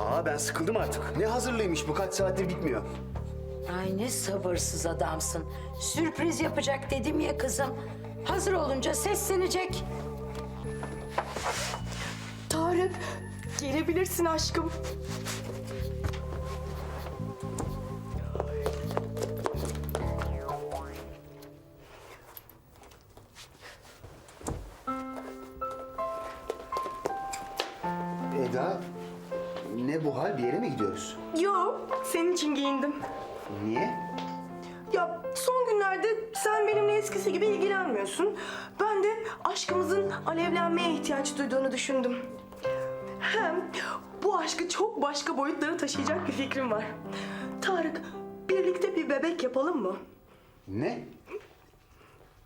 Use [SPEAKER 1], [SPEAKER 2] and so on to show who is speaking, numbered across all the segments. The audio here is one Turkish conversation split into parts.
[SPEAKER 1] Aa ben sıkıldım artık. Ne hazırlıymış bu kaç saattir bitmiyor.
[SPEAKER 2] Ay ne sabırsız adamsın. Sürpriz yapacak dedim ya kızım. Hazır olunca seslenecek.
[SPEAKER 3] Tarık, gelebilirsin aşkım.
[SPEAKER 1] Eda ne bu hal bir yere mi gidiyoruz?
[SPEAKER 3] Yo, senin için giyindim.
[SPEAKER 1] Niye?
[SPEAKER 3] Ya son günlerde sen benimle eskisi gibi ilgilenmiyorsun. Ben de aşkımızın alevlenmeye ihtiyaç duyduğunu düşündüm. Hem bu aşkı çok başka boyutlara taşıyacak bir fikrim var. Tarık, birlikte bir bebek yapalım mı?
[SPEAKER 1] Ne?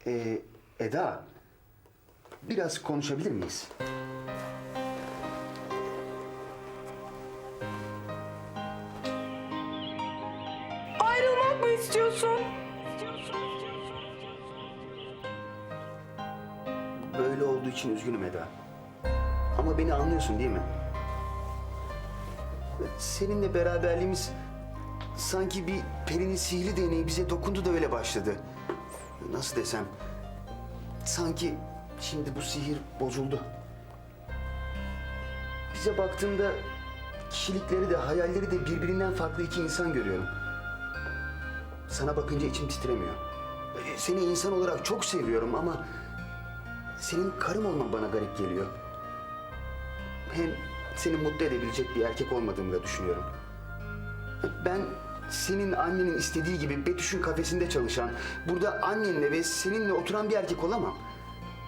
[SPEAKER 1] Ee, Eda biraz konuşabilir miyiz?
[SPEAKER 3] Ayrılmak mı istiyorsun?
[SPEAKER 1] Böyle olduğu için üzgünüm Eda. Ama beni anlıyorsun değil mi? Seninle beraberliğimiz sanki bir perinin sihirli değneği bize dokundu da öyle başladı. Nasıl desem? Sanki şimdi bu sihir bozuldu. Bize baktığımda kişilikleri de hayalleri de birbirinden farklı iki insan görüyorum. Sana bakınca içim titremiyor. Seni insan olarak çok seviyorum ama senin karım olman bana garip geliyor. Hem seni mutlu edebilecek bir erkek olmadığımı da düşünüyorum. Ben senin annenin istediği gibi Betüş'ün kafesinde çalışan, burada annenle ve seninle oturan bir erkek olamam.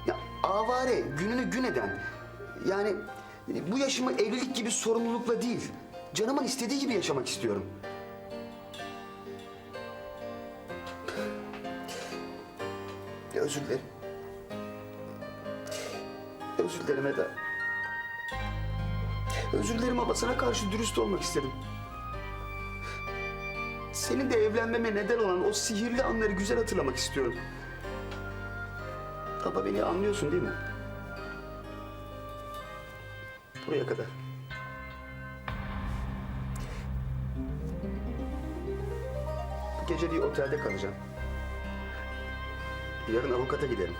[SPEAKER 1] Ya avare, gününü gün eden. Yani bu yaşımı evlilik gibi sorumlulukla değil, canımın istediği gibi yaşamak istiyorum. Özür dilerim. Özür dilerim Eda. Özür dilerim ama sana karşı dürüst olmak istedim. Senin de evlenmeme neden olan o sihirli anları güzel hatırlamak istiyorum. Ama beni anlıyorsun değil mi? Buraya kadar. Bu gece bir otelde kalacağım. Yarın avukata giderim.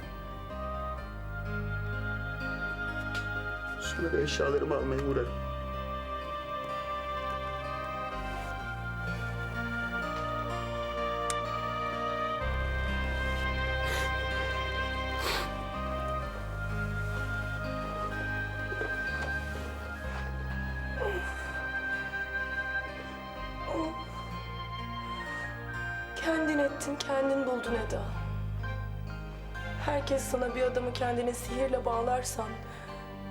[SPEAKER 1] Sonra da eşyalarımı almaya uğrarım.
[SPEAKER 3] Kendin ettin, kendin buldun Eda. Herkes sana bir adamı kendine sihirle bağlarsan,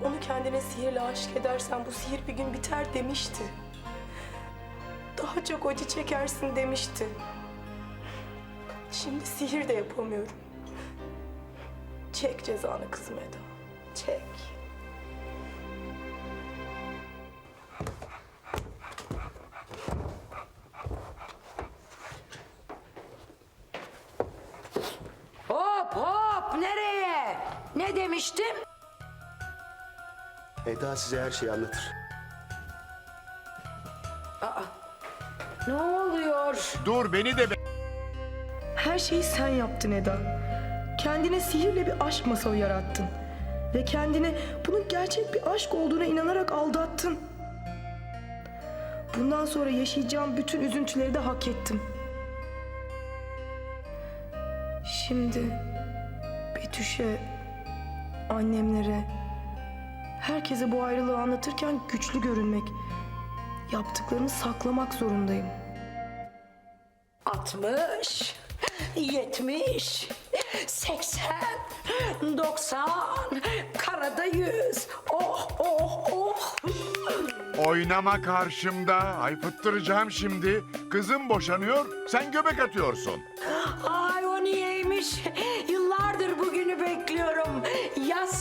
[SPEAKER 3] onu kendine sihirle aşık edersen bu sihir bir gün biter demişti. Daha çok acı çekersin demişti. Şimdi sihir de yapamıyorum. Çek cezanı kızım Eda. Çek.
[SPEAKER 2] Nereye? Ne demiştim?
[SPEAKER 1] Eda size her şeyi anlatır.
[SPEAKER 2] Ne oluyor?
[SPEAKER 4] Dur beni de be-
[SPEAKER 3] Her şeyi sen yaptın Eda. Kendine sihirle bir aşk masalı yarattın. Ve kendine bunun gerçek bir aşk olduğuna inanarak aldattın. Bundan sonra yaşayacağım bütün üzüntüleri de hak ettim. Şimdi Betüş'e, annemlere, herkese bu ayrılığı anlatırken güçlü görünmek, yaptıklarımı saklamak zorundayım.
[SPEAKER 2] 60, 70, 80, 90, karada 100. Oh oh oh.
[SPEAKER 4] oynama karşımda. Ay fıttıracağım şimdi. Kızım boşanıyor, sen göbek atıyorsun.
[SPEAKER 2] Ay o niyeymiş?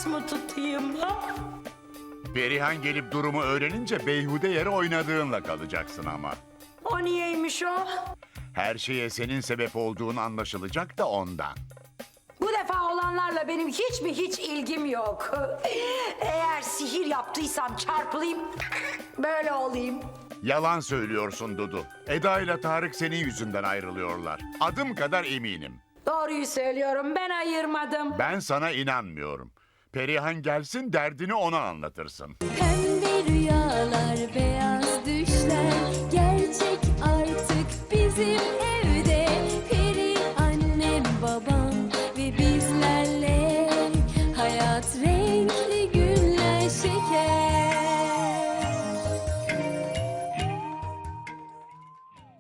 [SPEAKER 2] Yas mı tutayım? Ha?
[SPEAKER 4] Perihan gelip durumu öğrenince beyhude yere oynadığınla kalacaksın ama.
[SPEAKER 2] O niyeymiş o?
[SPEAKER 4] Her şeye senin sebep olduğun anlaşılacak da ondan.
[SPEAKER 2] Bu defa olanlarla benim hiç mi hiç ilgim yok. Eğer sihir yaptıysam çarpılayım. Böyle olayım.
[SPEAKER 4] Yalan söylüyorsun Dudu. Eda ile Tarık senin yüzünden ayrılıyorlar. Adım kadar eminim.
[SPEAKER 2] Doğruyu söylüyorum ben ayırmadım.
[SPEAKER 4] Ben sana inanmıyorum. Perihan gelsin derdini ona anlatırsın.
[SPEAKER 5] Pembe rüyalar beyaz